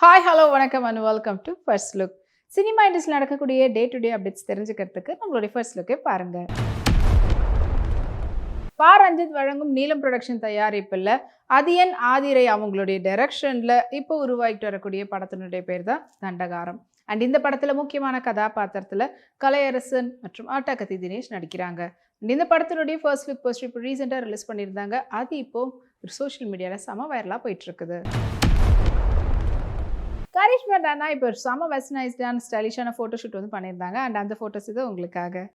Hi hello வணக்கம் and welcome to first look cinema இண்டஸ்ட்ரியில் நடக்கக்கூடிய டே டு டே அப்டேட்ஸ் தெரிஞ்சுக்கிறதுக்கு நம்மளுடைய ஃபர்ஸ்ட் லுக்கே பாருங்கள் பா ரஞ்சித் வழங்கும் நீலம் ப்ரொடக்ஷன் தயாரிப்பில் அதியன் ஆதிரை அவங்களுடைய டைரக்ஷனில் இப்போ உருவாகிட்டு வரக்கூடிய படத்தினுடைய பேர் தான் தண்டகாரம். அண்ட் இந்த படத்தில் முக்கியமான கதாபாத்திரத்தில் கலையரசன் மற்றும் ஆட்டாக்கத்தி தினேஷ் நடிக்கிறாங்க. இந்த படத்தினுடைய ஃபர்ஸ்ட் லுக் போஸ்ட் இப்போ ரீசெண்டாக ரிலீஸ் பண்ணியிருந்தாங்க. அது இப்போது ஒரு சோஷியல் மீடியாவில் செம வைரலாக போயிட்டுருக்குது கரிஷ்மா டானா இப்போ ஒரு செம வெஸ்டர்னைஸ்டான ஸ்டைலிஷான ஃபோட்டோ ஷூட் வந்து பண்ணியிருந்தாங்க. அண்ட் அந்த ஃபோட்டோஸ் இது உங்களுக்காக.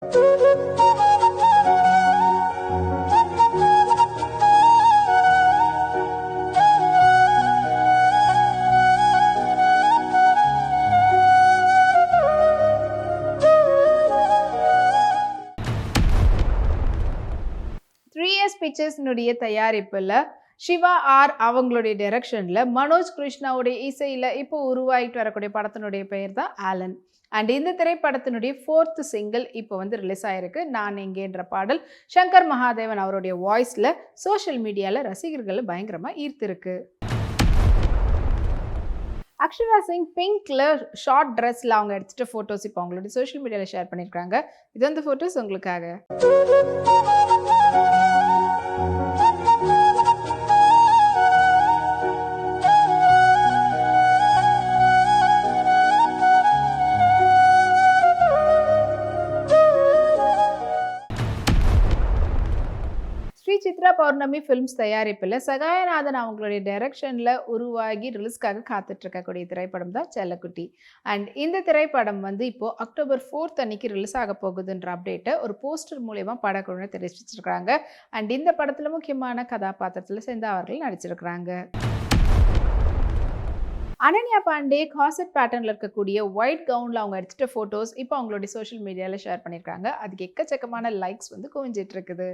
த்ரீ இயர்ஸ் பிக்சர்ஸ்னுடைய தயாரிப்பில் சிவா ஆர் அவங்களுடைய டைரக்ஷனில் மனோஜ் கிருஷ்ணாவுடைய இசையில் இப்போ உருவாகிட்டு வரக்கூடிய படத்தினுடைய பெயர் தான் ஆலன். அண்ட் இந்த திரைப்படத்தினுடைய ஃபோர்த்து சிங்கிள் இப்போ வந்து ரிலீஸ் ஆயிருக்கு. நான் எங்கேன்ற பாடல் சங்கர் மகாதேவன் அவருடைய வாய்ஸில் சோஷியல் மீடியாவில் ரசிகர்களை பயங்கரமாக ஈர்த்திருக்கு. அக்ஷரா சிங் பிங்க்ல ஷார்ட் ட்ரெஸ்ல அவங்க எடுத்துட்ட ஃபோட்டோஸ் இப்போ அவங்களுடைய சோஷியல் மீடியாவில் ஷேர் பண்ணியிருக்காங்க இது வந்து ஃபோட்டோஸ் உங்களுக்காக. பௌர்ணமி ஃபிலிம்ஸ் தயாரிப்பில் சகாயநாதன் அவங்களுடைய டைரக்ஷனில் உருவாகி ரிலீஸ்க்காக காத்துட்ருக்கக்கூடிய திரைப்படம் தான் செல்லக்குட்டி. அண்ட் இந்த திரைப்படம் வந்து இப்போது அக்டோபர் ஃபோர்த் அன்னைக்கு ரிலீஸ் ஆக போகுதுன்ற அப்டேட்டை ஒரு போஸ்டர் மூலயமா படக்குழுவினர் தெரிவிச்சிருக்கிறாங்க. அண்ட் இந்த படத்தில் முக்கியமான கதாபாத்திரத்தில் சேர்ந்து அவர்கள் நடிச்சிருக்கிறாங்க. அனன்யா பாண்டே காசட் பேட்டர்னில் இருக்கக்கூடிய ஒயிட் கவுனில் அவங்க அடிச்சிட்ட ஃபோட்டோஸ் இப்போ அவங்களுடைய சோஷியல் மீடியாவில் ஷேர் பண்ணியிருக்காங்க அதுக்கு எக்கச்சக்கமான லைக்ஸ் வந்து குவிஞ்சிட்டு இருக்குது.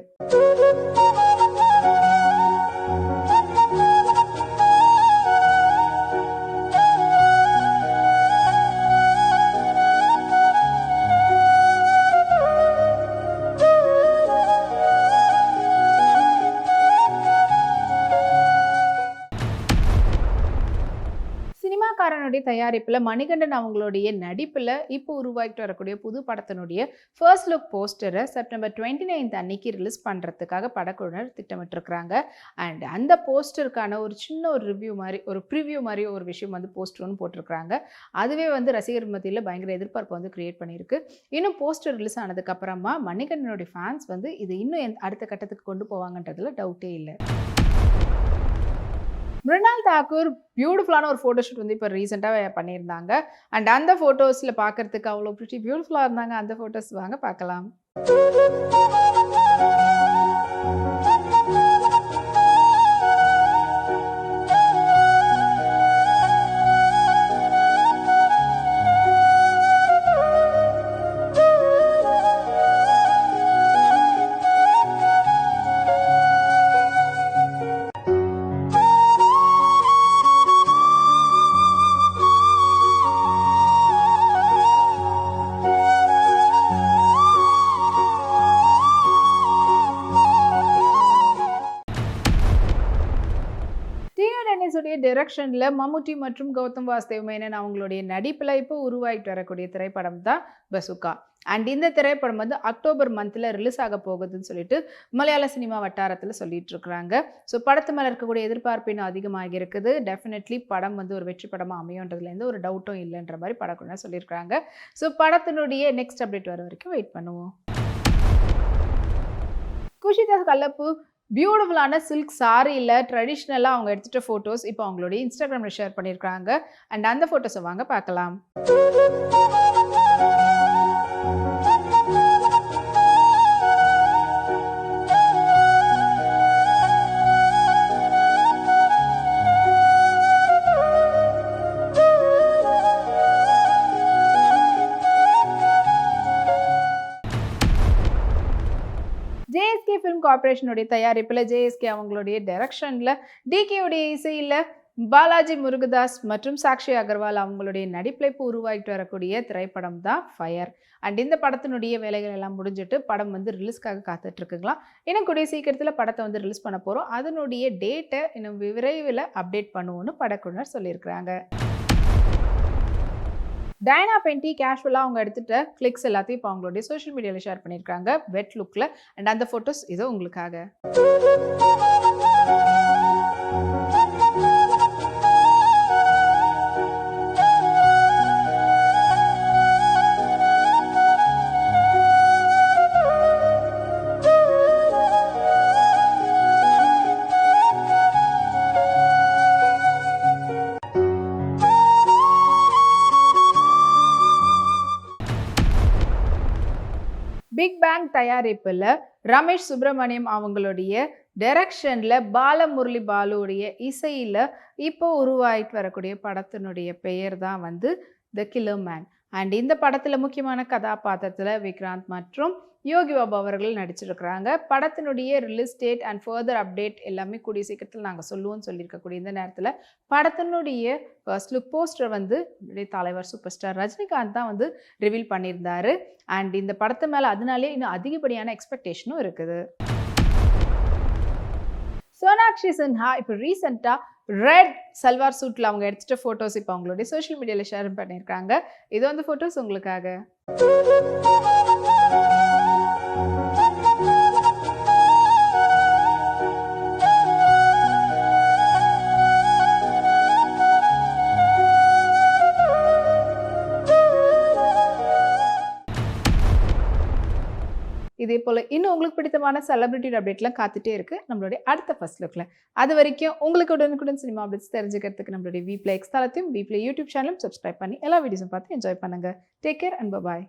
தயாரிப்பில் மணிகண்டன் அவங்களுடைய நடிப்பில் இப்போ உருவாகிட்டு வரக்கூடிய புது படத்தினுடைய ஃபர்ஸ்ட் லுக் போஸ்டரை செப்டம்பர் டுவெண்ட்டி நைன்த் அன்னைக்கு ரிலீஸ் பண்ணுறதுக்காக படக்குழுவினர் திட்டமிட்டிருக்கிறாங்க. அண்ட் அந்த போஸ்டருக்கான ஒரு சின்ன ஒரு ரிவ்யூ மாதிரி ஒரு ப்ரிவ்யூ மாதிரி ஒரு விஷயம் வந்து போஸ்டர் ஒன்று போட்டிருக்கிறாங்க. அதுவே வந்து ரசிகர் மத்தியில் பயங்கர எதிர்பார்ப்பு வந்து கிரியேட் பண்ணியிருக்கு. இன்னும் போஸ்டர் ரிலீஸ் ஆனதுக்கப்புறமா மணிகண்டனுடைய ஃபேன்ஸ் வந்து இது இன்னும் அடுத்த கட்டத்துக்கு கொண்டு போவாங்கன்றதுல டவுட்டே இல்லை. மிருணால் தாக்கூர் பியூட்டிஃபுல்லான ஒரு ஃபோட்டோ ஷூட் வந்து இப்போ ரீசெண்டாக பண்ணியிருந்தாங்க. அண்ட் அந்த ஃபோட்டோஸில் பார்க்கறதுக்கு அவ்வளோ பிடிச்சி பியூட்டிஃபுல்லாக இருந்தாங்க. அந்த ஃபோட்டோஸ் வாங்க பார்க்கலாம் டைரக்ஷனில் மம்முட்டி மற்றும் கௌதம் வாசுதேவ் மேனன் அவங்களுடைய நடிப்பில் இப்போ உருவாகிட்டு வரக்கூடிய திரைப்படம் தான் பசுகா அண்ட் இந்த திரைப்படம் வந்து அக்டோபர் மந்தில் ரிலீஸ் ஆக போகுதுன்னு சொல்லிட்டு மலையாள சினிமா வட்டாரத்தில் சொல்லிட்டு இருக்கிறாங்க. ஸோ படத்து மேலே இருக்கக்கூடிய எதிர்பார்ப்பு இன்னும் அதிகமாக இருக்குது. டெஃபினெட்லி படம் வந்து ஒரு வெற்றி படமாக அமையுன்றதுல ஒரு டவுட்டும் இல்லைன்ற மாதிரி படக்குழுவினர் சொல்லியிருக்கிறாங்க. ஸோ படத்தினுடைய நெக்ஸ்ட் அப்டேட் வர வரைக்கும் வெயிட் பண்ணுவோம். குஷிதா கல்லப்பு பியூட்டிஃபுல்லான சில்க் சாரியில் ட்ரெடிஷ்னலாக அவங்க எடுத்துகிட்ட ஃபோட்டோஸ் இப்போ அவங்களுடைய இன்ஸ்டாகிராமில் ஷேர் பண்ணியிருக்காங்க அண்ட் அந்த ஃபோட்டோஸை வாங்க பார்க்கலாம். கார்பரேஷனுடைய தயாரிப்பில் ஜேஎஸ்கே அவங்களுடைய டைரக்ஷனில் டிகேவுடைய இசையில் பாலாஜி முருகதாஸ் மற்றும் சாக்ஷி அகர்வால் அவங்களுடைய நடிப்பிழைப்பு உருவாகிட்டு வரக்கூடிய திரைப்படம் தான் ஃபயர் அண்ட் இந்த படத்தினுடைய வேலைகள் எல்லாம் முடிஞ்சிட்டு படம் வந்து ரிலீஸ்க்காக காத்துட்ருக்குங்களா இன்னும் கூடிய சீக்கிரத்தில் படத்தை வந்து ரிலீஸ் பண்ண போகிறோம் அதனுடைய டேட்டை இன்னும் விரைவில் அப்டேட் பண்ணுவோன்னு படக்குழுவினர் சொல்லியிருக்கிறாங்க. டயனா பென்டி கேஷுவலாக அவங்க எடுத்துகிட்ட கிளிக்ஸ் எல்லாத்தையும் இப்போ அவங்களுடைய சோஷியல் மீடியாவில் ஷேர் பண்ணியிருக்காங்க வெட் லுக்கில் அண்ட் அந்த ஃபோட்டோஸ் இது உங்களுக்காக. பிக் பேங் தயாரிப்பில் ரமேஷ் சுப்பிரமணியம் அவங்களுடைய டைரக்ஷனில் பாலமுரளி பாலுவுடைய இசையில் இப்போ உருவாயிட்டு வரக்கூடிய படத்தினுடைய பெயர் தான் வந்து த கிலோ மேன் அண்ட் இந்த படத்தில் முக்கியமான கதாபாத்திரத்தில் விக்ராந்த் மற்றும் யோகி பாபு அவர்கள் நடிச்சிருக்கிறாங்க. படத்தினுடைய release date and further update எல்லாமே கூடிய சீக்கிரத்தில் நாங்கள் சொல்லுவோம்னு சொல்லியிருக்கக்கூடிய இந்த நேரத்தில் படத்தினுடைய ஃபர்ஸ்ட் லுக் போஸ்டர் வந்து தலைவர் சூப்பர் ஸ்டார் ரஜினிகாந்த் தான் வந்து ரிவீல் பண்ணியிருந்தார். அண்ட் இந்த படத்து மேலே அதனாலே இன்னும் அதிகப்படியான எக்ஸ்பெக்டேஷனும் இருக்குது. சோனாக்ஷி சின்ஹா இப்போ ரீசெண்டாக ரெட் சல்வார் சூட்டில் அவங்க எடுத்துகிட்ட ஃபோட்டோஸ் இப்போ அவங்களுடைய சோஷியல் மீடியாவில் ஷேர் பண்ணியிருக்காங்க. இது வந்து ஃபோட்டோஸ் உங்களுக்காக. இன்னும் உங்களுக்கு பிடித்தமான செலிபிரிட்டி அப்டேட்லாம் காத்துட்டே இருக்கு. நம்மளுடைய அடுத்த ஃபர்ஸ்ட் லுக்கில் அது வரைக்கும் உங்களுக்கு உடனுக்குடன் சினிமா அப்டேட்ஸ் தெரிஞ்சுக்கிறதுக்கு நம்மளுடைய வீப்ளே எக்ஸ் தளத்தையும் வீப்ளே யூடியூப் சேனலும் சப்ஸ்கிரைப் பண்ணி எல்லா வீடியோஸும் பார்த்து என்ஜாய் பண்ணுங்க. Take care and bye